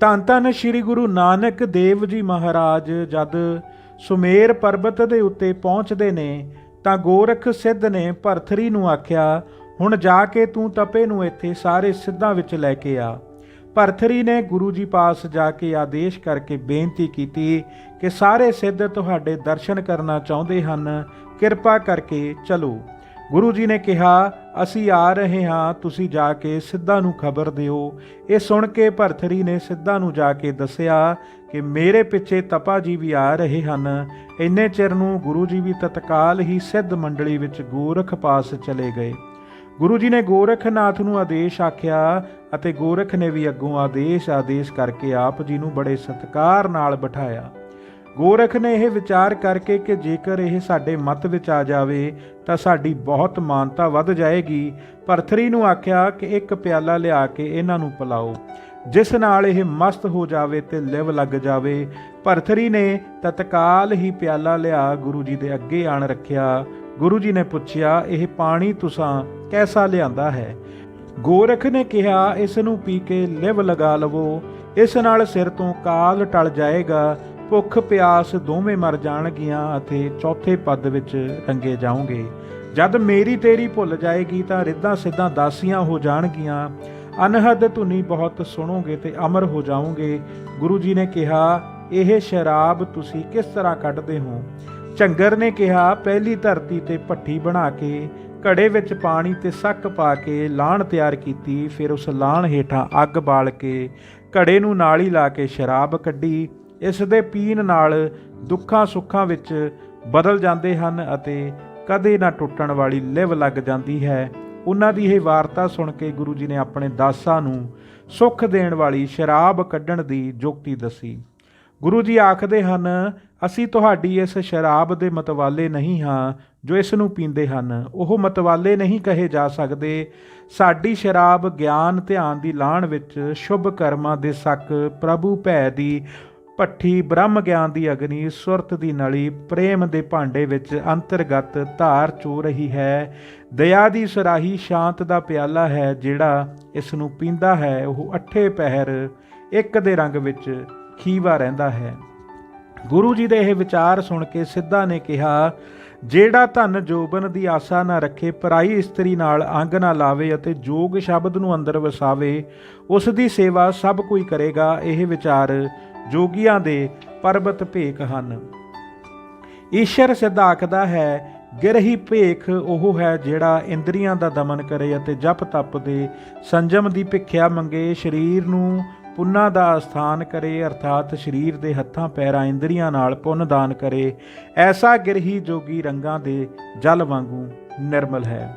ਧੰਨ ਧੰਨ ਸ੍ਰੀ ਗੁਰੂ ਨਾਨਕ ਦੇਵ ਜੀ ਮਹਾਰਾਜ, ਜਦ ਸੁਮੇਰ ਪਰਬਤ ਦੇ ਉੱਤੇ ਪਹੁੰਚਦੇ ਨੇ, ਤਾਂ ਗੋਰਖ ਸਿੱਧ ਨੇ ਭਰਥਰੀ ਨੂੰ ਆਖਿਆ, ਹੁਣ ਜਾ ਕੇ ਤੂੰ ਤਪੇ ਨੂੰ ਇੱਥੇ ਸਾਰੇ ਸਿੱਧਾਂ ਵਿੱਚ ਲੈ ਕੇ ਆ। ਭਰਥਰੀ ਨੇ ਗੁਰੂ ਜੀ ਪਾਸ ਜਾ ਕੇ ਆਦੇਸ਼ ਕਰਕੇ ਬੇਨਤੀ ਕੀਤੀ ਕਿ ਸਾਰੇ ਸਿੱਧ ਤੁਹਾਡੇ ਦਰਸ਼ਨ ਕਰਨਾ ਚਾਹੁੰਦੇ ਹਨ, ਕਿਰਪਾ ਕਰਕੇ ਚਲੋ। ਗੁਰੂ ਜੀ ਨੇ ਕਿਹਾ, ਅਸੀਂ ਆ ਰਹੇ ਹਾਂ, ਤੁਸੀਂ ਜਾ ਕੇ ਸਿੱਧਾ ਨੂੰ ਖਬਰ ਦਿਓ। ਇਹ ਸੁਣ ਕੇ ਭਰਥਰੀ ਨੇ ਸਿੱਧਾ ਨੂੰ ਜਾ ਕੇ ਦੱਸਿਆ ਕਿ ਮੇਰੇ ਪਿੱਛੇ ਤਪਾ ਜੀ ਵੀ ਆ ਰਹੇ ਹਨ। ਇੰਨੇ ਚਿਰ ਨੂੰ ਗੁਰੂ ਜੀ ਵੀ ਤਤਕਾਲ ਹੀ ਸਿੱਧ ਮੰਡਲੀ ਵਿੱਚ ਗੋਰਖ ਪਾਸ ਚਲੇ ਗਏ। ਗੁਰੂ ਜੀ ਨੇ ਗੋਰਖਨਾਥ ਨੂੰ ਆਦੇਸ਼ ਆਖਿਆ ਅਤੇ ਗੋਰਖ ਨੇ ਵੀ ਅੱਗੋਂ ਆਦੇਸ਼ ਆਦੇਸ਼ ਕਰਕੇ ਆਪ ਜੀ ਨੂੰ ਬੜੇ ਸਤਿਕਾਰ ਨਾਲ ਬਿਠਾਇਆ। ਗੋਰਖ ਨੇ ਇਹ ਵਿਚਾਰ ਕਰਕੇ ਕਿ ਜੇਕਰ ਇਹ ਸਾਡੇ ਮਤ ਵਿੱਚ ਆ ਜਾਵੇ, ਤਾਂ ਸਾਡੀ ਬਹੁਤ ਮਾਨਤਾ ਵੱਧ ਜਾਏਗੀ। ਭਰਥਰੀ ਨੂੰ ਆਖਿਆ ਕਿ ਇੱਕ ਪਿਆਲਾ ਲਿਆ ਕੇ ਇਹਨਾਂ ਨੂੰ ਪਿਲਾਓ। ਜਿਸ ਨਾਲ ਇਹ ਮਸਤ ਹੋ ਜਾਵੇ ਤੇ ਲਿਵ ਲੱਗ ਜਾਵੇ। ਭਰਥਰੀ ਨੇ ਤਤਕਾਲ ਹੀ ਪਿਆਲਾ ਲਿਆ ਗੁਰੂ ਜੀ ਦੇ ਅੱਗੇ ਆਣ ਰੱਖਿਆ। ਗੁਰੂ ਜੀ ਨੇ ਪੁੱਛਿਆ, ਇਹ ਪਾਣੀ ਤੁਸਾਂ ਕੈਸਾ ਲਿਆਂਦਾ ਹੈ? ਗੋਰਖ ਨੇ ਕਿਹਾ, ਇਸ ਨੂੰ ਪੀ ਕੇ ਲਿਵ ਲਗਾ ਲਵੋ। ਇਸ ਨਾਲ ਸਿਰ ਤੋਂ ਕਾਲ ਟਲ ਜਾਏਗਾ। ਭੁੱਖ ਪਿਆਸ ਦੋਵੇਂ ਮਰ ਜਾਣਗੀਆਂ ਅਤੇ ਚੌਥੇ ਪਦ ਵਿੱਚ ਰੰਗੇ ਜਾਓਗੇ ਜਦ ਮੇਰੀ ਤੇਰੀ ਭੁੱਲ ਜਾਏਗੀ ਤਾਂ ਰਿੱਧਾਂ ਸਿੱਧਾਂ ਦਾਸੀਆਂ ਹੋ ਜਾਣਗੀਆਂ। ਅਨਹਦ ਧੁਨੀ ਬਹੁਤ ਸੁਣੋਗੇ ਤੇ ਅਮਰ ਹੋ ਜਾਓਗੇ। ਗੁਰੂ ਜੀ ਨੇ ਕਿਹਾ, ਇਹ ਸ਼ਰਾਬ ਤੁਸੀਂ ਕਿਸ ਤਰ੍ਹਾਂ ਕੱਢਦੇ ਹੋ? ਝੰਗਰ ਨੇ ਕਿਹਾ, ਪਹਿਲੀ ਧਰਤੀ ਤੇ ਭੱਠੀ ਬਣਾ ਕੇ, ਘੜੇ ਵਿੱਚ ਪਾਣੀ ਤੇ ਸੱਕ ਪਾ ਕੇ ਲਾਣ ਤਿਆਰ ਕੀਤੀ, ਫਿਰ ਉਸ ਲਾਣ ਹੇਠਾਂ ਅੱਗ ਬਾਲ ਕੇ, ਘੜੇ ਨੂੰ ਨਾਲ ਹੀ ਲਾ ਕੇ ਸ਼ਰਾਬ ਕੱਢੀ। ਇਸ ਦੇ ਪੀਣ ਨਾਲ ਦੁੱਖਾਂ ਸੁੱਖਾਂ ਵਿੱਚ ਬਦਲ ਜਾਂਦੇ ਹਨ ਅਤੇ ਕਦੇ ਨਾ ਟੁੱਟਣ ਵਾਲੀ ਲਿਵ ਲੱਗ ਜਾਂਦੀ ਹੈ। ਉਹਨਾਂ ਦੀ ਇਹ ਵਾਰਤਾ ਸੁਣ ਕੇ ਗੁਰੂ ਜੀ ਨੇ ਆਪਣੇ ਦਾਸਾਂ ਨੂੰ ਸੁੱਖ ਦੇਣ ਵਾਲੀ ਸ਼ਰਾਬ ਕੱਢਣ ਦੀ ਜੁਗਤੀ ਦੱਸੀ। ਗੁਰੂ ਜੀ ਆਖਦੇ ਹਨ, ਅਸੀਂ ਤੁਹਾਡੀ ਇਸ ਸ਼ਰਾਬ ਦੇ ਮਤਵਾਲੇ ਨਹੀਂ ਹਾਂ, ਜੋ ਇਸ ਨੂੰ ਪੀਂਦੇ ਹਨ। ਉਹ ਮਤਵਾਲੇ ਨਹੀਂ ਕਹੇ ਜਾ ਸਕਦੇ। ਸਾਡੀ ਸ਼ਰਾਬ ਗਿਆਨ ਧਿਆਨ ਦੀ ਲਾਣ ਵਿੱਚ ਸ਼ੁਭ ਕਰਮਾਂ ਦੇ ਸੱਕ ਪ੍ਰਭੂ ਭੈ ਦੀ ਭੱਠੀ ਬ੍ਰਹਮ ਗਿਆਨ ਦੀ ਅਗਨੀ ਸੁਰਤ ਦੀ ਨਲੀ ਪ੍ਰੇਮ ਦੇ ਭਾਂਡੇ ਵਿੱਚ ਅੰਤਰਗਤ ਧਾਰ ਚੋ ਰਹੀ ਹੈ। ਦਇਆ ਦੀ ਸਰਾਹੀ ਸ਼ਾਂਤ ਦਾ ਪਿਆਲਾ ਹੈ, ਜਿਹੜਾ ਇਸ ਨੂੰ ਪੀਂਦਾ ਹੈ, ਉਹ ਅੱਠੇ ਪਹਿਰ ਇੱਕ ਦੇ ਰੰਗ ਵਿੱਚ ਖੀਵਾ ਰਹਿੰਦਾ ਹੈ। ਗੁਰੂ ਜੀ ਦੇ ਇਹ ਵਿਚਾਰ ਸੁਣ ਕੇ ਸਿੱਧਾ ਨੇ ਕਿਹਾ, ਜਿਹੜਾ ਧਨ ਜੋਬਨ ਦੀ ਆਸਾ ਨਾ ਰੱਖੇ, ਪਰਾਈ ਇਸਤਰੀ ਨਾਲ ਅੰਗ ਨਾ ਲਾਵੇ ਅਤੇ ਜੋਗ ਸ਼ਬਦ ਨੂੰ ਅੰਦਰ ਵਸਾਵੇ, ਉਸ ਦੀ ਸੇਵਾ ਸਭ ਕੋਈ ਕਰੇਗਾ। ਇਹ ਵਿਚਾਰ ਜੋਗੀਆਂ ਦੇ ਪਰਬਤ ਭੇਖ ਹਨ। ਈਸ਼ਰ ਸਿੱਧ ਆਖਦਾ ਹੈ, ਗਿਰਹੀ ਭੇਖ ਉਹ ਹੈ ਜਿਹੜਾ ਇੰਦਰੀਆਂ ਦਾ ਦਮਨ ਕਰੇ ਅਤੇ ਜਪ ਤਪ ਦੇ ਸੰਜਮ ਦੀ ਭਿੱਖਿਆ ਮੰਗੇ। ਸਰੀਰ ਨੂੰ ਪੁੰਨਾ ਦਾ ਅਸਥਾਨ ਕਰੇ, ਅਰਥਾਤ ਸਰੀਰ ਦੇ ਹੱਥਾਂ ਪੈਰਾਂ ਇੰਦਰੀਆਂ ਨਾਲ ਪੁੰਨ ਦਾਨ ਕਰੇ। ਐਸਾ ਗਿਰਹੀ ਜੋਗੀ ਰੰਗਾਂ ਦੇ ਜਲ ਵਾਂਗੂ ਨਿਰਮਲ ਹੈ।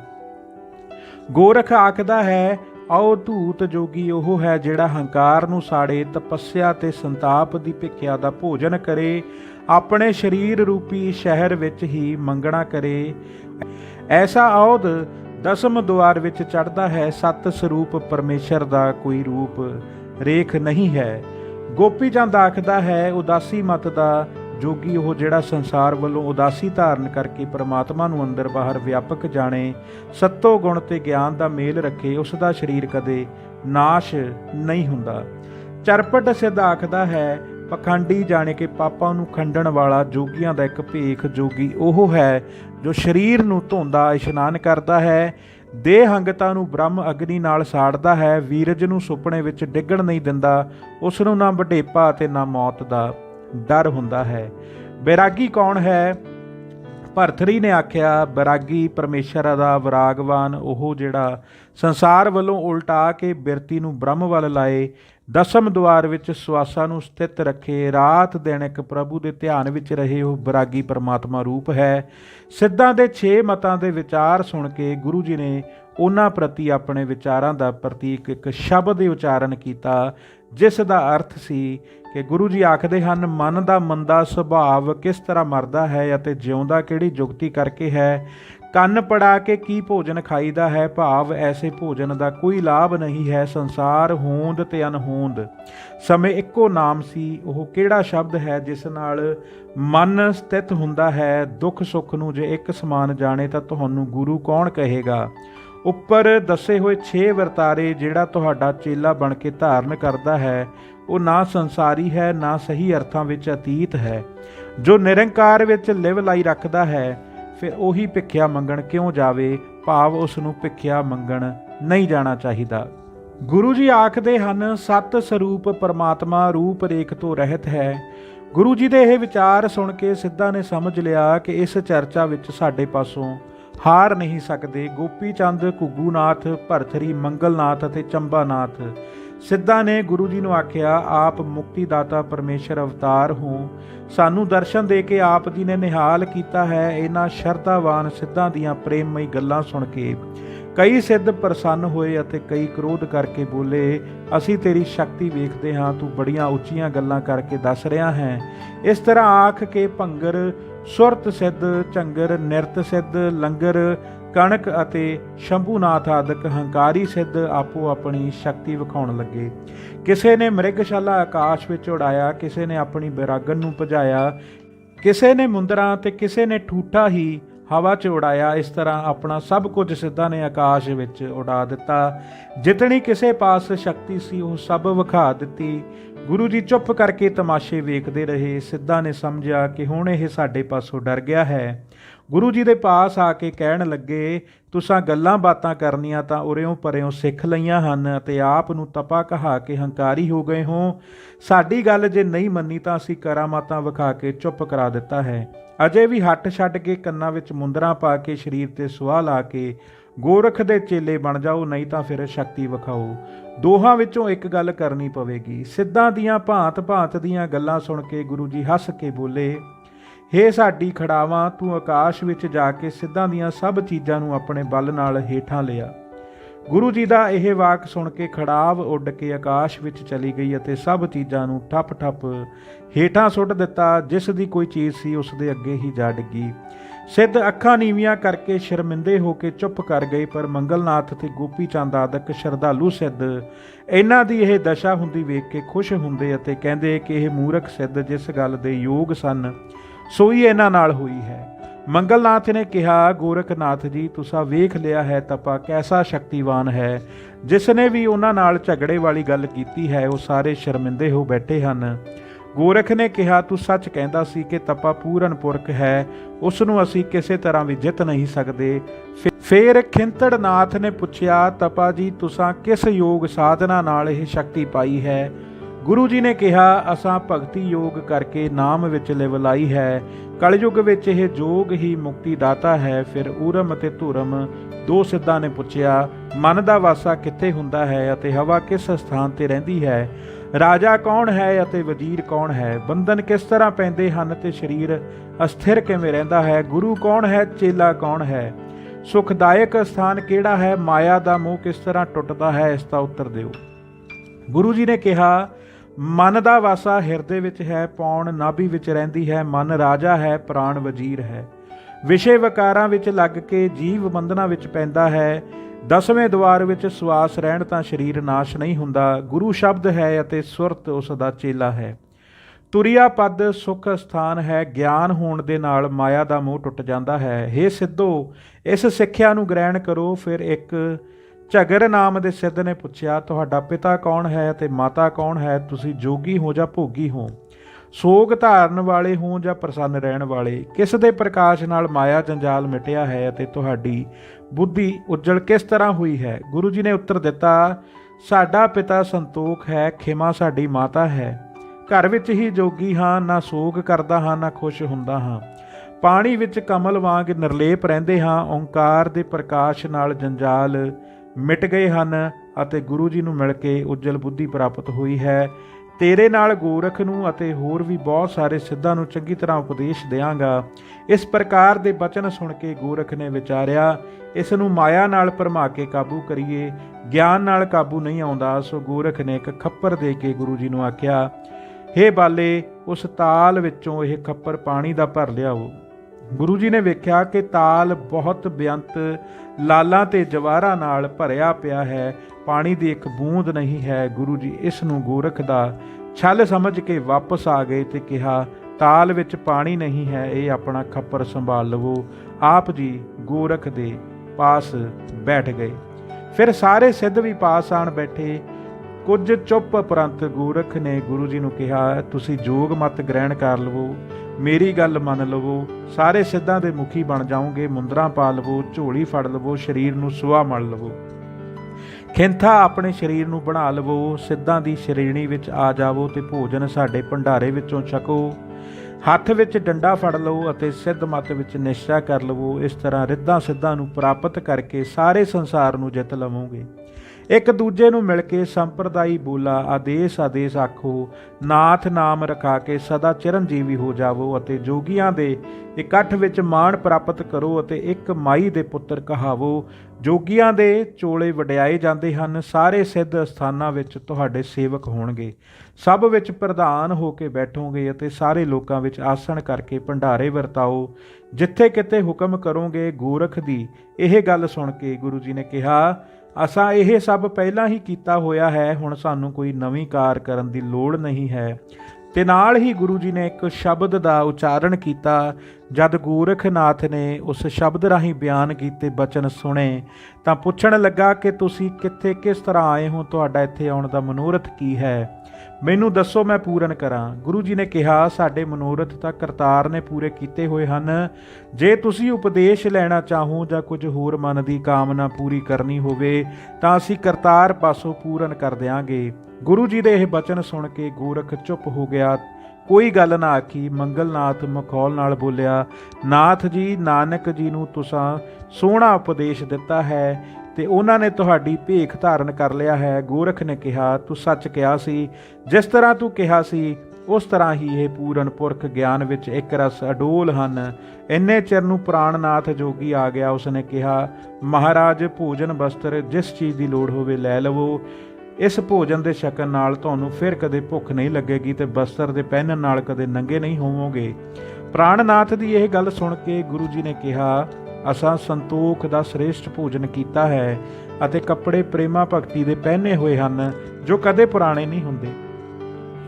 ਗੋਰਖ ਆਖਦਾ ਹੈ ਆਓ ਧੂਤ ਜੋਗੀ ਉਹ ਹੈ ਜਿਹੜਾ ਹੰਕਾਰ ਨੂੰ ਸਾੜੇ, ਤਪੱਸਿਆ ਤੇ ਸੰਤਾਪ ਦੀ ਭਿੱਖਿਆ ਦਾ ਭੋਜਨ ਕਰੇ। ਆਪਣੇ ਸਰੀਰ ਰੂਪੀ ਸ਼ਹਿਰ ਵਿੱਚ ਹੀ ਮੰਗਣਾ ਕਰੇ। ਐਸਾ ਔਦ ਦਸਮ ਦੁਆਰ ਵਿੱਚ ਚੜਦਾ ਹੈ, ਸਤ ਸਰੂਪ ਪਰਮੇਸ਼ਰ ਦਾ ਕੋਈ ਰੂਪ। ਰੇਖ ਨਹੀਂ ਹੈ। ਗੋਪੀ ਚੰਦ ਆਖਦਾ ਹੈ, ਉਦਾਸੀ ਮਤ ਦਾ ਜੋਗੀ ਉਹ ਜਿਹੜਾ ਸੰਸਾਰ ਵੱਲੋਂ ਉਦਾਸੀ ਧਾਰਨ ਕਰਕੇ ਪ੍ਰਮਾਤਮਾ ਨੂੰ ਅੰਦਰ ਬਾਹਰ ਵਿਆਪਕ ਜਾਣੇ, ਸੱਤੋ ਗੁਣ ਤੇ ਗਿਆਨ ਦਾ ਮੇਲ ਰੱਖੇ, ਉਸ ਦਾ ਸਰੀਰ ਕਦੇ ਨਾਸ਼ ਨਹੀਂ ਹੁੰਦਾ। ਚਰਪਟ ਸਿੱਧ ਆਖਦਾ ਹੈ, ਪਖੰਡੀ ਜਾਣੇ ਕਿ ਪਾਪਾਂ ਨੂੰ ਖੰਡਣ ਵਾਲਾ ਜੋਗੀਆਂ ਦਾ ਇੱਕ ਭੇਖ ਜੋਗੀ ਉਹ ਹੈ, ਜੋ ਸਰੀਰ ਨੂੰ ਧੋਂਦਾ, ਇਸ਼ਨਾਨ ਕਰਦਾ ਹੈ, ਦੇਹ ਅੰਗਤਾ ਨੂੰ ਬ੍ਰਹਮ ਅਗਨੀ ਨਾਲ ਸਾੜਦਾ ਹੈ, ਵੀਰਜ ਨੂੰ ਸੁਪਨੇ ਵਿੱਚ ਡਿੱਗਣ ਨਹੀਂ ਦਿੰਦਾ, ਉਸ ਨੂੰ ਨਾ ਵਡੇਪਾ ਅਤੇ ਨਾ ਮੌਤ ਦਾ ਡਰ ਹੁੰਦਾ ਹੈ। ਬੈਰਾਗੀ ਕੌਣ ਹੈ? ਭਰਥਰੀ ਨੇ ਆਖਿਆ, ਬੈਰਾਗੀ ਪਰਮੇਸ਼ਰ ਦਾ ਵਿਰਾਗਵਾਨ, ਉਹ ਜਿਹੜਾ ਸੰਸਾਰ ਵੱਲੋਂ ਉਲਟਾ ਕੇ ਬਿਰਤੀ ਨੂੰ ਬ੍ਰਹਮ ਵੱਲ ਲਾਏ, ਦਸਮ ਦੁਆਰ ਵਿੱਚ ਸਵਾਸਾਂ ਨੂੰ ਸਥਿਤ ਰੱਖੇ, ਰਾਤ ਦਿਨ ਇੱਕ ਪ੍ਰਭੂ ਦੇ ਧਿਆਨ ਵਿੱਚ ਰਹੇ, ਉਹ ਬਰਾਗੀ ਪਰਮਾਤਮਾ ਰੂਪ ਹੈ। ਸਿੱਧਾਂ ਦੇ 6 ਮਤਾਂ ਦੇ ਵਿਚਾਰ ਸੁਣ ਕੇ ਗੁਰੂ ਜੀ ਨੇ ਉਹਨਾਂ ਪ੍ਰਤੀ ਆਪਣੇ ਵਿਚਾਰਾਂ ਦਾ ਪ੍ਰਤੀਕ ਇੱਕ ਸ਼ਬਦ ਦੇ ਉਚਾਰਨ ਕੀਤਾ, ਜਿਸ ਦਾ ਅਰਥ ਸੀ ਕਿ ਗੁਰੂ ਜੀ ਆਖਦੇ ਹਨ, ਮਨ ਦਾ ਮੰਦਾ ਸੁਭਾਵ ਕਿਸ ਤਰ੍ਹਾਂ ਮਰਦਾ ਹੈ ਅਤੇ ਜਿਉਂਦਾ ਕਿਹੜੀ ਜੁਗਤੀ ਕਰਕੇ ਹੈ? ਕੰਨ ਪੜਾ ਕੇ ਕੀ ਭੋਜਨ ਖਾਈਦਾ ਹੈ? ਭਾਵ ਐਸੇ ਭੋਜਨ ਦਾ ਕੋਈ ਲਾਭ ਨਹੀਂ ਹੈ, ਸੰਸਾਰ ਹੋਂਦ ਤੇ ਅਨਹੋਂਦ ਸਮੇਂ ਇੱਕੋ ਨਾਮ ਸੀ, ਉਹ ਕਿਹੜਾ ਸ਼ਬਦ ਹੈ ਜਿਸ ਨਾਲ ਮਨ ਸਥਿਤ ਹੁੰਦਾ ਹੈ? ਦੁੱਖ ਸੁੱਖ ਨੂੰ ਜੇ ਇੱਕ ਸਮਾਨ ਜਾਣੇ ਤਾਂ ਤੁਹਾਨੂੰ ਗੁਰੂ ਕੌਣ ਕਹੇਗਾ? ਉੱਪਰ ਦੱਸੇ ਹੋਏ 6 ਵਰਤਾਰੇ ਜਿਹੜਾ ਤੁਹਾਡਾ ਚੇਲਾ ਬਣ ਕੇ ਧਾਰਨ ਕਰਦਾ ਹੈ, ਉਹ ਨਾ ਸੰਸਾਰੀ ਹੈ, ਨਾ ਸਹੀ ਅਰਥਾਂ ਵਿੱਚ ਅਤੀਤ ਹੈ। ਜੋ ਨਿਰੰਕਾਰ ਵਿੱਚ ਲਿਵ ਲਾਈ ਰੱਖਦਾ ਹੈ, ਫਿਰ ਉਹੀ ਭਿੱਖਿਆ ਮੰਗਣ ਕਿਉਂ ਜਾਵੇ? ਭਾਵ ਉਸ ਨੂੰ ਭਿੱਖਿਆ ਮੰਗਣ ਨਹੀਂ ਜਾਣਾ ਚਾਹੀਦਾ। ਗੁਰੂ ਜੀ ਆਖਦੇ ਹਨ, ਸਤ ਸਰੂਪ ਪਰਮਾਤਮਾ ਰੂਪ ਰੇਖ ਤੋਂ ਰਹਿਤ ਹੈ। ਗੁਰੂ ਜੀ ਦੇ ਇਹ ਵਿਚਾਰ ਸੁਣ ਕੇ ਸਿੱਧਾ ਨੇ ਸਮਝ ਲਿਆ ਕਿ ਇਸ ਚਰਚਾ ਵਿੱਚ ਸਾਡੇ ਪਾਸੋਂ ਹਾਰ ਨਹੀਂ ਸਕਦੇ। ਗੋਪੀ ਚੰਦ, ਘੁੱਗੂਨਾਥ, ਭਰਥਰੀ, ਮੰਗਲਨਾਥ ਅਤੇ ਚੰਬਾਨਾਥ। ਸਿੱਧਾ ਨੇ ਗੁਰੂ ਜੀ ਨੂੰ ਆਖਿਆ, ਆਪ ਮੁਕਤੀ ਦਾਤਾ ਪਰਮੇਸ਼ਰ ਅਵਤਾਰ ਹੋ। ਸਾਨੂੰ ਦਰਸ਼ਨ ਦੇ ਕੇ ਆਪ ਜੀ ਨੇ ਨਿਹਾਲ ਕੀਤਾ ਹੈ। ਇਹਨਾਂ ਸ਼ਰਧਾਵਾਨ ਸਿੱਧਾਂ ਦੀਆਂ ਪ੍ਰੇਮਮਈ ਗੱਲਾਂ ਸੁਣ ਕੇ ਕਈ ਸਿੱਧ ਪ੍ਰਸੰਨ ਹੋਏ ਅਤੇ ਕਈ ਕ੍ਰੋਧ ਕਰਕੇ ਬੋਲੇ, ਅਸੀਂ ਤੇਰੀ ਸ਼ਕਤੀ ਵੇਖਦੇ ਹਾਂ। ਤੂੰ ਬੜੀਆਂ ਉੱਚੀਆਂ ਗੱਲਾਂ ਕਰਕੇ ਦੱਸ ਰਿਹਾ ਹੈ। ਇਸ ਤਰ੍ਹਾਂ ਆਖ ਕੇ ਭੰਗਰ ਸੁਰਤ ਸਿੱਧ ਝੰਗਰ, ਨਿਰਤ ਸਿੱਧ ਲੰਗਰ, ਕਣਕ ਅਤੇ ਸ਼ੰਭੂਨਾਥ ਆਦਿਕ ਹੰਕਾਰੀ ਸਿੱਧ ਆਪੋ ਆਪਣੀ ਸ਼ਕਤੀ ਵਿਖਾਉਣ ਲੱਗੇ। ਕਿਸੇ ਨੇ ਮ੍ਰਿਗਸ਼ਾਲਾ ਆਕਾਸ਼ ਵਿੱਚ ਉਡਾਇਆ, ਕਿਸੇ ਨੇ ਆਪਣੀ ਬੈਰਾਗਨ ਨੂੰ ਭਜਾਇਆ, ਕਿਸੇ ਨੇ ਮੁੰਦਰਾਂ ਤੇ ਕਿਸੇ ਨੇ ਠੂਠਾ ਹੀ ਹਵਾ 'ਚ ਉਡਾਇਆ, ਇਸ ਤਰ੍ਹਾਂ ਆਪਣਾ ਸਭ ਕੁਝ ਸਿੱਧਾ ਨੇ ਆਕਾਸ਼ ਵਿੱਚ ਉਡਾ ਦਿੱਤਾ। ਜਿਤਨੀ ਕਿਸੇ ਪਾਸ ਸ਼ਕਤੀ ਸੀ, ਉਹ ਸਭ ਵਿਖਾ ਦਿੱਤੀ। ਗੁਰੂ ਜੀ ਚੁੱਪ ਕਰਕੇ ਤਮਾਸ਼ੇ ਵੇਖਦੇ ਰਹੇ, ਸਿੱਧਾ ਨੇ ਸਮਝਿਆ ਕਿ ਹੁਣ ਇਹ ਸਾਡੇ ਪਾਸੋਂ ਡਰ ਗਿਆ ਹੈ। ਗੁਰੂ ਜੀ ਦੇ ਪਾਸ ਆ ਕੇ ਕਹਿਣ ਲੱਗੇ, ਤੁਸੀਂ ਗੱਲਾਂ ਬਾਤਾਂ ਕਰਨੀਆਂ ਤਾਂ ਉਰਿਓਂ ਪਰਿਓਂ ਸਿੱਖ ਲਈਆਂ ਹਨ ਅਤੇ ਆਪ ਨੂੰ ਤਪਾ ਕਹਾ ਕੇ ਹੰਕਾਰੀ ਹੋ ਗਏ ਹੋ। ਸਾਡੀ ਗੱਲ ਜੇ ਨਹੀਂ ਮੰਨੀ ਤਾਂ ਅਸੀਂ ਕਰਾਮਾਤਾਂ ਵਿਖਾ ਕੇ ਚੁੱਪ ਕਰਾ ਦਿੱਤਾ ਹੈ। ਅਜੇ ਵੀ ਹੱਟ ਛੱਡ ਕੇ ਕੰਨਾਂ ਵਿੱਚ ਮੁੰਦਰਾਂ ਪਾ ਕੇ ਸਰੀਰ ਤੇ ਸੁਆਹ ਲਾ ਕੇ ਗੋਰਖ ਦੇ ਚੇਲੇ ਬਣ ਜਾਓ, ਨਹੀਂ ਤਾਂ ਫਿਰ ਸ਼ਕਤੀ ਵਿਖਾਓ। ਦੋਹਾਂ ਵਿੱਚੋਂ ਇੱਕ ਗੱਲ ਕਰਨੀ ਪਵੇਗੀ। ਸਿੱਧਾਂ ਦੀਆਂ ਭਾਂਤ ਭਾਂਤ ਦੀਆਂ ਗੱਲਾਂ ਸੁਣ ਕੇ ਗੁਰੂ ਜੀ ਹੱਸ ਕੇ ਬੋਲੇ, ਹੇ ਸਾਡੀ ਖੜਾਵਾਂ, ਤੂੰ ਆਕਾਸ਼ ਵਿੱਚ ਜਾ ਕੇ ਸਿੱਧਾਂ ਦੀਆਂ ਸਭ ਚੀਜ਼ਾਂ ਨੂੰ ਆਪਣੇ ਬਲ ਨਾਲ ਹੇਠਾਂ ਲਿਆ ਗੁਰੂ ਜੀ ਦਾ ਇਹ ਵਾਕ ਸੁਣ ਕੇ ਖੜਾਵ ਉੱਡ ਕੇ ਆਕਾਸ਼ ਵਿੱਚ ਚਲੀ ਗਈ ਅਤੇ ਸਭ ਚੀਜ਼ਾਂ ਨੂੰ ਠੱਪ-ਠੱਪ ਹੇਠਾਂ ਸੁੱਟ ਦਿੱਤਾ, ਜਿਸ ਦੀ ਕੋਈ ਚੀਜ਼ ਸੀ ਉਸ ਦੇ ਅੱਗੇ ਹੀ ਜਾ ਡਿੱਗੀ। ਸਿੱਧ ਅੱਖਾਂ ਨੀਵੀਆਂ ਕਰਕੇ ਸ਼ਰਮਿੰਦੇ ਹੋ ਕੇ ਚੁੱਪ ਕਰ ਗਏ, ਪਰ ਮੰਗਲਨਾਥ ਤੇ ਗੋਪੀ ਚੰਦ ਆਦਿਕ ਸ਼ਰਧਾਲੂ ਸਿੱਧ ਇਹਨਾਂ ਦੀ ਇਹ ਦਸ਼ਾ ਹੁੰਦੀ ਵੇਖ ਕੇ ਖੁਸ਼ ਹੁੰਦੇ ਅਤੇ ਕਹਿੰਦੇ ਕਿ ਇਹ ਮੂਰਖ ਸਿੱਧ ਜਿਸ ਗੱਲ ਦੇ ਯੋਗ ਸਨ, ਸੋਈ ਇਹਨਾਂ ਨਾਲ ਹੋਈ ਹੈ। ਮੰਗਲਨਾਥ ਨੇ ਕਿਹਾ, ਗੋਰਖਨਾਥ ਜੀ, ਤੁਸੀਂ ਵੇਖ ਲਿਆ ਹੈ ਤਪਾ ਕੈਸਾ ਸ਼ਕਤੀਵਾਨ ਹੈ। ਜਿਸ ਨੇ ਵੀ ਉਹਨਾਂ ਨਾਲ ਝਗੜੇ ਵਾਲੀ ਗੱਲ ਕੀਤੀ ਹੈ, ਉਹ ਸਾਰੇ ਸ਼ਰਮਿੰਦੇ ਹੋ ਬੈਠੇ ਹਨ। ਗੋਰਖ ਨੇ ਕਿਹਾ, ਤੂੰ ਸੱਚ ਕਹਿੰਦਾ ਸੀ ਕਿ ਤਪਾ ਪੂਰਨ ਪੁਰਖ ਹੈ। ਉਸ ਨੂੰ ਅਸੀਂ ਕਿਸੇ ਤਰ੍ਹਾਂ ਵੀ ਜਿੱਤ ਨਹੀਂ ਸਕਦੇ। ਫਿ- ਫੇਰ ਖਿੰਤੜਨਾਥ ਨੇ ਪੁੱਛਿਆ, ਤਪਾ ਜੀ, ਤੁਸੀਂ ਕਿਸ ਯੋਗ ਸਾਧਨਾ ਨਾਲ ਇਹ ਸ਼ਕਤੀ ਪਾਈ ਹੈ? ਗੁਰੂ ਜੀ ਨੇ ਕਿਹਾ, ਅਸਾਂ ਭਗਤੀ ਯੋਗ ਕਰਕੇ ਨਾਮ ਵਿੱਚ ਲਿਵ ਲਾਈ ਹੈ। ਕਲਯੁਗ ਵਿੱਚ ਇਹ ਯੋਗ ਹੀ ਮੁਕਤੀ ਦਾਤਾ ਹੈ। ਫਿਰ ਊਰਮ ਅਤੇ ਧੂਰਮ ਦੋ ਸਿੱਧਾਂ ਨੇ ਪੁੱਛਿਆ, ਮਨ ਦਾ ਵਾਸਾ ਕਿੱਥੇ ਹੁੰਦਾ ਹੈ ਅਤੇ ਹਵਾ ਕਿਸ ਸਥਾਨ ਤੇ ਰਹਿੰਦੀ ਹੈ? ਰਾਜਾ ਕੌਣ ਹੈ ਅਤੇ ਵਜ਼ੀਰ ਕੌਣ ਹੈ? ਬੰਧਨ ਕਿਸ ਤਰ੍ਹਾਂ ਪੈਂਦੇ ਹਨ ਤੇ ਸਰੀਰ ਅਸਥਿਰ ਕਿਵੇਂ ਰਹਿੰਦਾ ਹੈ? ਗੁਰੂ ਕੌਣ ਹੈ? ਚੇਲਾ ਕੌਣ ਹੈ? ਸੁਖਦਾਇਕ ਸਥਾਨ ਕਿਹੜਾ ਹੈ? ਮਾਇਆ ਦਾ ਮੋਹ ਕਿਸ ਤਰ੍ਹਾਂ ਟੁੱਟਦਾ ਹੈ? ਇਸ ਦਾ ਉੱਤਰ ਦਿਓ। ਗੁਰੂ ਜੀ ਨੇ ਕਿਹਾ, ਮਨ ਦਾ ਵਾਸਾ ਹਿਰਦੇ ਵਿੱਚ ਹੈ, ਪੌਣ ਨਾਭੀ ਵਿੱਚ ਰਹਿੰਦੀ ਹੈ, ਮਨ ਰਾਜਾ ਹੈ, ਪ੍ਰਾਣ ਵਜ਼ੀਰ ਹੈ। ਵਿਸ਼ੇ ਵਿਕਾਰਾਂ ਵਿੱਚ ਲੱਗ ਕੇ ਜੀਵ ਬੰਧਨਾਂ ਵਿੱਚ ਪੈਂਦਾ ਹੈ। ਦਸਵੇਂ ਦਵਾਰ ਵਿੱਚ ਸਵਾਸ ਰਹਿਣ ਤਾਂ ਸਰੀਰ ਨਾਸ਼ ਨਹੀਂ ਹੁੰਦਾ, ਗੁਰੂ ਸ਼ਬਦ ਹੈ ਅਤੇ ਸੁਰਤ ਉਸ ਦਾ ਚੇਲਾ ਹੈ। ਤੁਰਿਆ ਪਦ ਸੁਖ ਸਥਾਨ ਹੈ, ਗਿਆਨ ਹੋਣ ਦੇ ਨਾਲ ਮਾਇਆ ਦਾ ਮੋਹ ਟੁੱਟ ਜਾਂਦਾ ਹੈ। हे ਸਿੱਧੋ, ਇਸ ਸਿੱਖਿਆ ਨੂੰ ਗ੍ਰਹਿਣ ਕਰੋ, ਫਿਰ ਇੱਕ ਝਗਰ ਨਾਮ ਦੇ ਸਿੱਧ ਨੇ ਪੁੱਛਿਆ, ਤੁਹਾਡਾ ਪਿਤਾ ਕੌਣ ਹੈ ਅਤੇ ਮਾਤਾ ਕੌਣ ਹੈ? ਤੁਸੀਂ ਜੋਗੀ ਹੋ ਜਾਂ ਭੋਗੀ ਹੋ? ਸੋਗ ਧਾਰਨ ਵਾਲੇ ਹੋ ਜਾਂ ਪ੍ਰਸੰਨ ਰਹਿਣ ਵਾਲੇ, ਕਿਸ ਦੇ ਪ੍ਰਕਾਸ਼ ਨਾਲ ਮਾਇਆ ਜੰਜਾਲ ਮਿਟਿਆ ਹੈ ਅਤੇ ਤੁਹਾਡੀ ਬੁੱਧੀ ਉਜਲ ਕਿਸ ਤਰ੍ਹਾਂ ਹੋਈ ਹੈ? ਗੁਰੂ ਜੀ ਨੇ ਉੱਤਰ ਦਿੱਤਾ, ਸਾਡਾ ਪਿਤਾ ਸੰਤੋਖ ਹੈ, ਖਿਮਾ ਸਾਡੀ ਮਾਤਾ ਹੈ। ਘਰ ਵਿੱਚ ਹੀ ਜੋਗੀ ਹਾਂ, ਨਾ ਸੋਗ ਕਰਦਾ ਹਾਂ, ਨਾ ਖੁਸ਼ ਹੁੰਦਾ ਹਾਂ। ਪਾਣੀ ਵਿੱਚ ਕਮਲ ਵਾਂਗ ਨਿਰਲੇਪ ਰਹਿੰਦੇ ਹਾਂ, ਓੰਕਾਰ ਦੇ ਪ੍ਰਕਾਸ਼ ਨਾਲ ਜੰਜਾਲ ਮਿਟ ਗਏ ਹਨ ਅਤੇ ਗੁਰੂ ਜੀ ਨੂੰ ਮਿਲ ਕੇ ਉਜਲ ਬੁੱਧੀ ਪ੍ਰਾਪਤ ਹੋਈ ਹੈ। ਤੇਰੇ ਨਾਲ ਗੋਰਖ ਨੂੰ ਅਤੇ ਹੋਰ ਵੀ ਬਹੁਤ ਸਾਰੇ ਸਿੱਧਾਂ ਨੂੰ ਚੰਗੀ ਤਰ੍ਹਾਂ ਉਪਦੇਸ਼ ਦੇਵਾਂਗਾ ਇਸ ਪ੍ਰਕਾਰ ਦੇ ਬਚਨ ਸੁਣ ਕੇ ਗੋਰਖ ਨੇ ਵਿਚਾਰਿਆ, ਇਸ ਨੂੰ ਮਾਇਆ ਨਾਲ ਭਰਮਾ ਕੇ ਕਾਬੂ ਕਰੀਏ, ਗਿਆਨ ਨਾਲ ਕਾਬੂ ਨਹੀਂ ਆਉਂਦਾ, ਸੋ ਗੋਰਖ ਨੇ ਇੱਕ ਖੱਪਰ ਦੇ ਕੇ ਗੁਰੂ ਜੀ ਨੂੰ ਆਖਿਆ, ਹੇ ਬਾਲੇ, ਉਸ ਤਾਲ ਵਿੱਚੋਂ ਇਹ ਖੱਪਰ ਪਾਣੀ ਦਾ ਭਰ ਲਿਆਓ। ਗੁਰੂ ਜੀ ਨੇ ਵੇਖਿਆ ਕਿ ਤਾਲ ਬਹੁਤ ਬੇਅੰਤ ਲਾਲਾਂ ਤੇ ਜਵਾਰਾਂ ਨਾਲ ਭਰਿਆ ਪਿਆ ਹੈ, ਪਾਣੀ ਦੀ ਇੱਕ ਬੂੰਦ ਨਹੀਂ ਹੈ। ਗੁਰੂ ਜੀ ਇਸ ਨੂੰ ਗੋਰਖ ਦਾ ਛਲ ਸਮਝ ਕੇ ਵਾਪਸ ਆ ਗਏ ਤੇ ਕਿਹਾ, ਤਾਲ ਵਿੱਚ ਪਾਣੀ ਨਹੀਂ ਹੈ, ਇਹ ਆਪਣਾ ਖੱਪਰ ਸੰਭਾਲ ਲਵੋ। ਆਪ ਜੀ ਗੋਰਖ ਦੇ ਪਾਸ ਬੈਠ ਗਏ। ਫਿਰ ਸਾਰੇ ਸਿੱਧ ਵੀ ਪਾਸ ਆਣ ਬੈਠੇ। ਕੁਝ ਚੁੱਪ ਉਪਰੰਤ ਗੋਰਖ ਨੇ ਗੁਰੂ ਜੀ ਨੂੰ ਕਿਹਾ, ਤੁਸੀਂ ਜੋਗ ਮਤ ਗ੍ਰਹਿਣ ਕਰ ਲਵੋ। ਮੇਰੀ ਗੱਲ ਮੰਨ ਲਵੋ, ਸਾਰੇ ਸਿੱਧਾਂ ਦੇ ਮੁਖੀ ਬਣ ਜਾਓਗੇ, ਮੁੰਦਰਾ ਪਾ ਲਵੋ, ਝੋਲੀ ਫੜ ਲਵੋ, ਸਰੀਰ ਨੂੰ ਸੁਆ ਮਲ ਲਵੋ। ਖਿੰਥਾ ਆਪਣੇ ਸਰੀਰ ਨੂੰ ਬਣਾ ਲਵੋ, ਸਿੱਧਾਂ ਦੀ ਸ਼੍ਰੇਣੀ ਵਿੱਚ ਆ ਜਾਵੋ ਤੇ ਭੋਜਨ ਸਾਡੇ ਭੰਡਾਰੇ ਵਿੱਚੋਂ ਛਕੋ। ਹੱਥ ਵਿੱਚ ਡੰਡਾ ਫੜ ਲਵੋ ਅਤੇ ਸਿੱਧ ਮਤ ਵਿੱਚ ਨਿਸ਼ਚਾ ਕਰ ਲਵੋ, ਇਸ ਤਰ੍ਹਾਂ ਰਿੱਧਾਂ ਸਿੱਧਾਂ ਨੂੰ ਪ੍ਰਾਪਤ ਕਰਕੇ ਸਾਰੇ ਸੰਸਾਰ ਨੂੰ ਜਿੱਤ ਲਵੋਗੇ। ਇੱਕ ਦੂਜੇ ਨੂੰ ਮਿਲ ਕੇ ਸੰਪਰਦਾਈ ਬੋਲਾ, ਆਦੇਸ਼ ਆਦੇਸ਼ ਆਖੋ, ਨਾਥ ਨਾਮ ਰਖਾ ਕੇ ਸਦਾ ਚਿਰੰਜੀਵੀ ਹੋ ਜਾਵੋ ਅਤੇ ਜੋਗੀਆਂ ਦੇ ਇਕੱਠ ਵਿੱਚ ਮਾਣ ਪ੍ਰਾਪਤ ਕਰੋ ਅਤੇ ਇੱਕ ਮਾਈ ਦੇ ਪੁੱਤਰ ਕਹਾਵੋ, ਜੋਗੀਆਂ ਦੇ ਚੋਲੇ ਵਡਿਆਏ ਜਾਂਦੇ ਹਨ, ਸਾਰੇ ਸਿੱਧ ਸਥਾਨਾਂ ਵਿੱਚ ਤੁਹਾਡੇ ਸੇਵਕ ਹੋਣਗੇ। ਸਭ ਵਿੱਚ ਪ੍ਰਧਾਨ ਹੋ ਕੇ ਬੈਠੋਗੇ ਅਤੇ ਸਾਰੇ ਲੋਕਾਂ ਵਿੱਚ ਆਸਣ ਕਰਕੇ ਭੰਡਾਰੇ ਵਰਤਾਓ। ਜਿੱਥੇ ਕਿਤੇ ਹੁਕਮ ਕਰੋਗੇ ਗੋਰਖ ਦੀ, ਇਹ ਗੱਲ ਸੁਣ ਕੇ ਗੁਰੂ ਜੀ ਨੇ ਕਿਹਾ ਅਸਾਂ ਇਹ ਸਭ ਪਹਿਲਾਂ ਹੀ ਕੀਤਾ ਹੋਇਆ ਹੈ, ਹੁਣ ਸਾਨੂੰ ਕੋਈ ਨਵੀਂ ਕਾਰ ਕਰਨ ਦੀ ਲੋੜ ਨਹੀਂ ਹੈ। ਤੇ ਨਾਲ ਹੀ ਗੁਰੂ ਜੀ ਨੇ ਇੱਕ ਸ਼ਬਦ ਦਾ ਉਚਾਰਨ ਕੀਤਾ ਜਦ ਗੋਰਖਨਾਥ ਨੇ ਉਸ ਸ਼ਬਦ ਰਾਹੀਂ ਬਿਆਨ ਕੀਤੇ ਬਚਨ ਸੁਣੇ, ਤਾਂ ਪੁੱਛਣ ਲੱਗਾ ਕਿ ਤੁਸੀਂ ਕਿੱਥੇ, ਕਿਸ ਤਰ੍ਹਾਂ ਆਏ ਹੋ? ਤੁਹਾਡਾ ਇੱਥੇ ਆਉਣ ਦਾ ਮਨੋਰਥ ਕੀ ਹੈ? ਮੈਨੂੰ ਦੱਸੋ, ਮੈਂ ਪੂਰਨ ਕਰਾਂ। ਗੁਰੂ ਜੀ ਨੇ ਕਿਹਾ, ਸਾਡੇ ਮਨੋਰਥ ਤਾਂ ਕਰਤਾਰ ਨੇ ਪੂਰੇ ਕੀਤੇ ਹੋਏ ਹਨ। ਜੇ ਤੁਸੀਂ ਉਪਦੇਸ਼ ਲੈਣਾ ਚਾਹੋ ਜਾਂ ਕੁਝ ਹੋਰ ਮਨ ਦੀ ਕਾਮਨਾ ਪੂਰੀ ਕਰਨੀ ਹੋਵੇ, ਤਾਂ ਅਸੀਂ ਕਰਤਾਰ ਪਾਸੋਂ ਪੂਰਨ ਕਰ ਦਿਆਂਗੇ। ਗੁਰੂ ਜੀ ਦੇ ਇਹ ਬਚਨ ਸੁਣ ਕੇ ਗੋਰਖ ਚੁੱਪ ਹੋ ਗਿਆ। ਕੋਈ ਗੱਲ ਨਾ ਆਖੀ, ਮੰਗਲਨਾਥ ਮਖੌਲ ਨਾਲ ਬੋਲਿਆ, ਨਾਥ ਜੀ, ਨਾਨਕ ਜੀ ਨੂੰ ਤੁਸਾਂ ਸੋਹਣਾ ਉਪਦੇਸ਼ ਦਿੱਤਾ ਹੈ ਤੇ ਉਹਨਾਂ ਨੇ ਤੁਹਾਡੀ ਭੇਖ ਧਾਰਨ ਕਰ ਲਿਆ ਹੈ। ਗੋਰਖ ਨੇ ਕਿਹਾ, ਤੂੰ ਸੱਚ ਕਿਹਾ ਸੀ, ਜਿਸ ਤਰ੍ਹਾਂ ਤੂੰ ਕਿਹਾ ਸੀ, ਉਸ ਤਰ੍ਹਾਂ ਹੀ ਇਹ ਪੂਰਨ ਪੁਰਖ ਗਿਆਨ ਵਿੱਚ ਇੱਕ ਰਸ ਅਡੋਲ ਹਨ। ਇੰਨੇ ਚਿਰ ਨੂੰ ਪ੍ਰਾਣਨਾਥ ਜੋਗੀ ਆ ਗਿਆ। ਉਸਨੇ ਕਿਹਾ, ਮਹਾਰਾਜ, ਭੋਜਨ ਬਸਤਰ ਜਿਸ ਚੀਜ਼ ਦੀ ਲੋੜ ਹੋਵੇ ਲੈ ਲਵੋ। ਇਸ ਭੋਜਨ ਦੇ ਛਕਣ ਨਾਲ ਤੁਹਾਨੂੰ ਫਿਰ ਕਦੇ ਭੁੱਖ ਨਹੀਂ ਲੱਗੇਗੀ ਤੇ ਬਸਤਰ ਦੇ ਪਹਿਨਣ ਨਾਲ ਕਦੇ ਨੰਗੇ ਨਹੀਂ ਹੋਵੋਗੇ। ਪ੍ਰਾਣਨਾਥ ਦੀ ਇਹ ਗੱਲ ਸੁਣ ਕੇ ਗੁਰੂ ਜੀ ਨੇ ਕਿਹਾ, ਅਸਾਂ ਸੰਤੋਖ ਦਾ ਸ੍ਰੇਸ਼ਟ ਭੋਜਨ ਕੀਤਾ ਹੈ ਅਤੇ ਕੱਪੜੇ ਪ੍ਰੇਮਾ ਭਗਤੀ ਦੇ ਪਹਿਨੇ ਹੋਏ ਹਨ, ਜੋ ਕਦੇ ਪੁਰਾਣੇ ਨਹੀਂ ਹੁੰਦੇ।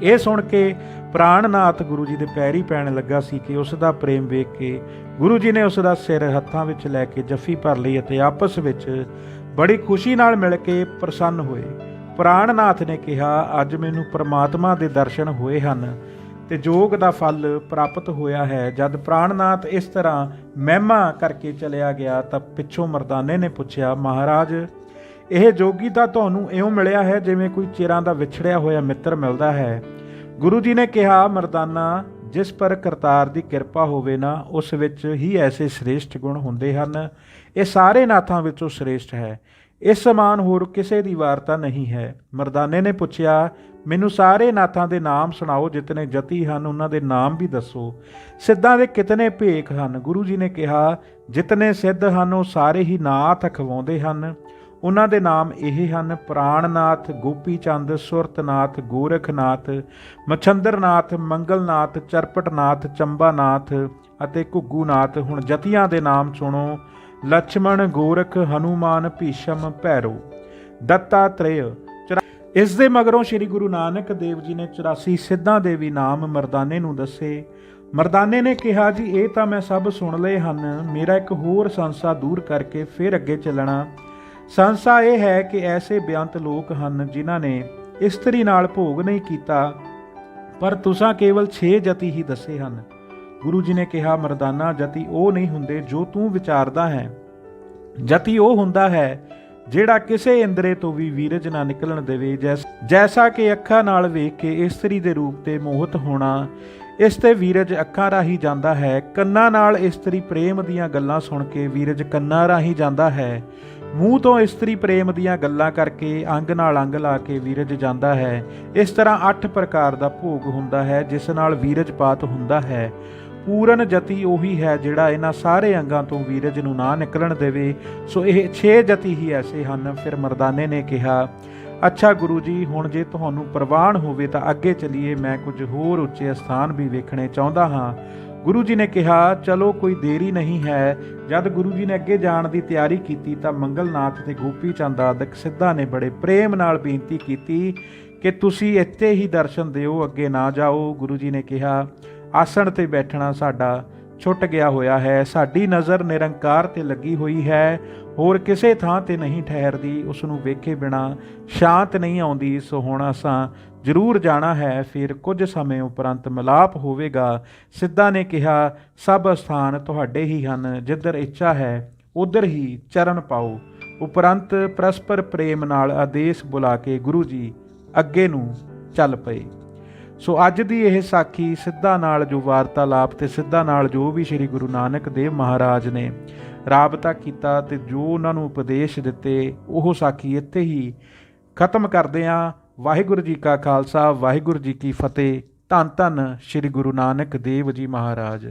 ਇਹ ਸੁਣ ਕੇ ਪ੍ਰਾਣਨਾਥ ਗੁਰੂ ਜੀ ਦੇ ਪੈਰੀ ਪੈਣ ਲੱਗਾ ਸੀ ਕਿ ਉਸ ਦਾ ਪ੍ਰੇਮ ਵੇਖ ਕੇ ਗੁਰੂ ਜੀ ਨੇ ਉਸ ਦਾ ਸਿਰ ਹੱਥਾਂ ਵਿੱਚ ਲੈ ਕੇ ਜੱਫੀ ਭਰ ਲਈ ਅਤੇ ਆਪਸ ਵਿੱਚ ਬੜੀ ਖੁਸ਼ੀ ਨਾਲ ਮਿਲ ਕੇ ਪ੍ਰਸੰਨ ਹੋਏ। ਪ੍ਰਾਣਨਾਥ ਨੇ ਕਿਹਾ, ਅੱਜ ਮੈਨੂੰ ਪ੍ਰਮਾਤਮਾ ਦੇ ਦਰਸ਼ਨ ਹੋਏ ਹਨ ਤੇ ਜੋਗ ਦਾ ਫਲ ਪ੍ਰਾਪਤ ਹੋਇਆ ਹੈ। ਜਦ ਪ੍ਰਾਣਨਾਥ ਇਸ ਤਰ੍ਹਾਂ ਮਹਿਮਾ ਕਰਕੇ ਚਲਿਆ ਗਿਆ, ਤਾਂ ਪਿੱਛੋਂ ਮਰਦਾਨੇ ਨੇ ਪੁੱਛਿਆ, ਮਹਾਰਾਜ, ਇਹ ਜੋਗੀ ਤਾਂ ਤੁਹਾਨੂੰ ਇਉਂ ਮਿਲਿਆ ਹੈ ਜਿਵੇਂ ਕੋਈ ਚਿਰਾਂ ਦਾ ਵਿਛੜਿਆ ਹੋਇਆ ਮਿੱਤਰ ਮਿਲਦਾ ਹੈ। ਗੁਰੂ ਜੀ ਨੇ ਕਿਹਾ, ਮਰਦਾਨਾ, ਜਿਸ ਪਰ ਕਰਤਾਰ ਦੀ ਕਿਰਪਾ ਹੋਵੇ ਨਾ, ਉਸ ਵਿੱਚ ਹੀ ਐਸੇ ਸ੍ਰੇਸ਼ਟ ਗੁਣ ਹੁੰਦੇ ਹਨ। ਇਹ ਸਾਰੇ ਨਾਥਾਂ ਵਿੱਚੋਂ ਸ੍ਰੇਸ਼ਟ ਹੈ। ਇਸ ਸਮਾਨ ਹੋਰ ਕਿਸੇ ਦੀ ਵਾਰਤਾ ਨਹੀਂ ਹੈ। ਮਰਦਾਨੇ ਨੇ ਪੁੱਛਿਆ, ਮੈਨੂੰ ਸਾਰੇ ਨਾਥਾਂ ਦੇ ਨਾਮ ਸੁਣਾਓ, ਜਿਤਨੇ ਜਤੀ ਹਨ, ਉਹਨਾਂ ਦੇ ਨਾਮ ਵੀ ਦੱਸੋ। ਸਿੱਧਾਂ ਦੇ ਕਿਤਨੇ ਭੇਖ ਹਨ? ਗੁਰੂ ਜੀ ਨੇ ਕਿਹਾ, ਜਿਤਨੇ ਸਿੱਧ ਹਨ, ਉਹ ਸਾਰੇ ਹੀ ਨਾਥ ਖਵਾਉਂਦੇ ਹਨ। ਉਹਨਾਂ ਦੇ ਨਾਮ ਇਹ ਹਨ, ਪ੍ਰਾਣਨਾਥ, ਗੋਪੀਚੰਦ, ਸੁਰਤਨਾਥ, ਗੋਰਖਨਾਥ, ਮਛੰਦਰਨਾਥ, ਮੰਗਲਨਾਥ, ਚਰਪਟਨਾਥ, ਚੰਬਾਨਾਥ ਅਤੇ ਘੁੱਗੂਨਾਥ। ਹੁਣ ਜਤੀਆਂ ਦੇ ਨਾਮ ਸੁਣੋ। ਲਛਮਣ ਗੋਰਖ ਹਨੂਮਾਨ ਭੀਸ਼ਮ ਭੈਰੋ। ਦੱਤਾ ਤ੍ਰੇਯ ਇਸ ਦੇ ਮਗਰੋਂ ਸ੍ਰੀ ਗੁਰੂ ਨਾਨਕ ਦੇਵ ਜੀ ਨੇ 84 ਸਿੱਧਾਂ ਦੇ ਵੀ ਨਾਮ ਮਰਦਾਨੇ ਨੂੰ ਦੱਸੇ। ਮਰਦਾਨੇ ਨੇ ਕਿਹਾ, ਜੀ, ਇਹ ਤਾਂ ਮੈਂ ਸਭ ਸੁਣ ਲਏ ਹਨ। ਮੇਰਾ ਇੱਕ ਹੋਰ ਸੰਸਾ ਦੂਰ ਕਰਕੇ ਫਿਰ ਅੱਗੇ ਚੱਲਣਾ। ਸੰਸਾ ਇਹ ਹੈ ਕਿ ਐਸੇ ਬਿਆੰਤ ਲੋਕ ਹਨ ਜਿਨ੍ਹਾਂ ਨੇ ਇਸਤਰੀ ਨਾਲ ਭੋਗ ਨਹੀਂ ਕੀਤਾ, ਪਰ ਤੁਸਾਂ ਕੇਵਲ 6 ਜਤੀ ਹੀ ਦੱਸੇ ਹਨ। ਗੁਰੂ ਜੀ ਨੇ ਕਿਹਾ, ਮਰਦਾਨਾ, ਜਤੀ ਉਹ ਨਹੀਂ ਹੁੰਦੇ ਜੋ ਤੂੰ ਵਿਚਾਰਦਾ ਹੈ। ਜਤੀ ਉਹ ਹੁੰਦਾ ਹੈ ਜਿਹੜਾ ਕਿਸੇ ਇੰਦਰੇ ਤੋਂ ਵੀ ਵੀਰਜ ਨਾ ਨਿਕਲਣ ਦੇਵੇ, ਜੈਸਾ ਕਿ ਅੱਖਾਂ ਨਾਲ ਵੇਖ ਕੇ ਇਸਤਰੀ ਦੇ ਰੂਪ ਤੇ ਮੋਹਿਤ ਹੋਣਾ, ਇਸ ਤੇ ਵੀਰਜ ਅੱਖਾਂ ਰਾਹੀਂ ਜਾਂਦਾ ਹੈ। ਕੰਨਾਂ ਨਾਲ ਇਸਤਰੀ ਪ੍ਰੇਮ ਦੀਆਂ ਗੱਲਾਂ ਸੁਣ ਕੇ ਵੀਰਜ ਕੰਨਾਂ ਰਾਹੀਂ ਜਾਂਦਾ ਹੈ। ਮੂੰਹ ਤੋਂ ਇਸਤਰੀ ਪ੍ਰੇਮ ਦੀਆਂ ਗੱਲਾਂ ਕਰਕੇ ਅੰਗ ਨਾਲ ਅੰਗ ਲਾ ਕੇ ਵੀਰਜ ਜਾਂਦਾ ਹੈ। ਇਸ ਤਰ੍ਹਾਂ 8 ਪ੍ਰਕਾਰ ਦਾ ਭੋਗ ਹੁੰਦਾ ਹੈ, ਜਿਸ ਨਾਲ ਵੀਰਜ ਪਾਤ ਹੁੰਦਾ ਹੈ। ਪੂਰਨ ਜਤੀ ਉਹੀ ਹੈ ਜਿਹੜਾ ਇਹਨਾਂ ਸਾਰੇ ਅੰਗਾਂ ਤੋਂ ਵੀਰਜ ਨੂੰ ਨਾ ਨਿਕਲਣ ਦੇਵੇ। ਸੋ ਇਹ 6 ਜਤੀ ਹੀ ਐਸੇ ਹਨ, ਫਿਰ ਮਰਦਾਨੇ ਨੇ ਕਿਹਾ, ਅੱਛਾ ਗੁਰੂ ਜੀ, ਹੁਣ ਜੇ ਤੁਹਾਨੂੰ ਪ੍ਰਵਾਨ ਹੋਵੇ ਤਾਂ ਅੱਗੇ ਚਲੀਏ, ਮੈਂ ਕੁਝ ਹੋਰ ਉੱਚੇ ਸਥਾਨ ਵੀ ਵੇਖਣੇ ਚਾਹੁੰਦਾ ਹਾਂ। ਗੁਰੂ ਜੀ ਨੇ ਕਿਹਾ, ਚਲੋ, ਕੋਈ ਦੇਰੀ ਨਹੀਂ ਹੈ। ਜਦ ਗੁਰੂ ਜੀ ਨੇ ਅੱਗੇ ਜਾਣ ਦੀ ਤਿਆਰੀ ਕੀਤੀ ਤਾਂ ਮੰਗਲਨਾਥ ਤੇ ਗੋਪੀ ਚੰਦ ਆਦਿਕ ਸਿੱਧਾ ਨੇ ਬੜੇ ਪ੍ਰੇਮ ਨਾਲ ਬੇਨਤੀ ਕੀਤੀ ਕਿ ਤੁਸੀਂ ਇੱਥੇ ਹੀ ਦਰਸ਼ਨ ਦਿਓ, ਅੱਗੇ ਨਾ ਜਾਓ। ਗੁਰੂ ਜੀ ਨੇ ਕਿਹਾ ਆਸਣ ਤੇ ਬੈਠਣਾ ਸਾਡਾ ਛੁੱਟ ਗਿਆ ਹੋਇਆ ਹੈ। ਸਾਡੀ ਨਜ਼ਰ ਨਿਰੰਕਾਰ ਤੇ ਲੱਗੀ ਹੋਈ ਹੈ। ਹੋਰ ਕਿਸੇ ਥਾਂ ਤੇ ਨਹੀਂ ਠਹਿਰਦੀ ਉਸ ਨੂੰ ਵੇਖੇ ਬਿਨਾ ਸ਼ਾਂਤ ਨਹੀਂ ਆਉਂਦੀ। ਸੋ ਹੁਣ ਅਸਾਂ ਜ਼ਰੂਰ ਜਾਣਾ ਹੈ, ਫਿਰ ਕੁਝ ਸਮੇਂ ਉਪਰੰਤ ਮਿਲਾਪ ਹੋਵੇਗਾ। ਸਿੱਧਾ ਨੇ ਕਿਹਾ, ਸਭ ਸਥਾਨ ਤੁਹਾਡੇ ਹੀ ਹਨ, ਜਿੱਧਰ ਇੱਛਾ ਹੈ, ਉਧਰ ਹੀ ਚਰਨ ਪਾਓ। ਉਪਰੰਤ ਪਰਸਪਰ ਪ੍ਰੇਮ ਨਾਲ ਆਦੇਸ਼ ਬੁਲਾ ਕੇ ਗੁਰੂ ਜੀ ਅੱਗੇ ਨੂੰ ਚੱਲ ਪਏ। ਸੋ ਅੱਜ ਦੀ ਇਹ ਸਾਖੀ ਸਿੱਧਾ ਨਾਲ ਜੋ ਵਾਰਤਾਲਾਪ ਤੇ ਸਿੱਧਾ ਨਾਲ ਜੋ ਵੀ ਸ੍ਰੀ ਗੁਰੂ ਨਾਨਕ ਦੇਵ ਮਹਾਰਾਜ ਨੇ ਰਾਬਤਾ ਕੀਤਾ ਤੇ ਜੋ ਉਹਨਾਂ ਨੂੰ ਉਪਦੇਸ਼ ਦਿੱਤੇ, ਉਹ ਸਾਖੀ ਇੱਥੇ ਹੀ ਖਤਮ ਕਰਦੇ ਹਾਂ। ਵਾਹਿਗੁਰੂ ਜੀ ਕਾ ਖਾਲਸਾ, ਵਾਹਿਗੁਰੂ ਜੀ ਕੀ ਫਤਿਹ। ਧੰਨ ਧੰਨ ਸ੍ਰੀ ਗੁਰੂ ਨਾਨਕ ਦੇਵ ਜੀ ਮਹਾਰਾਜ।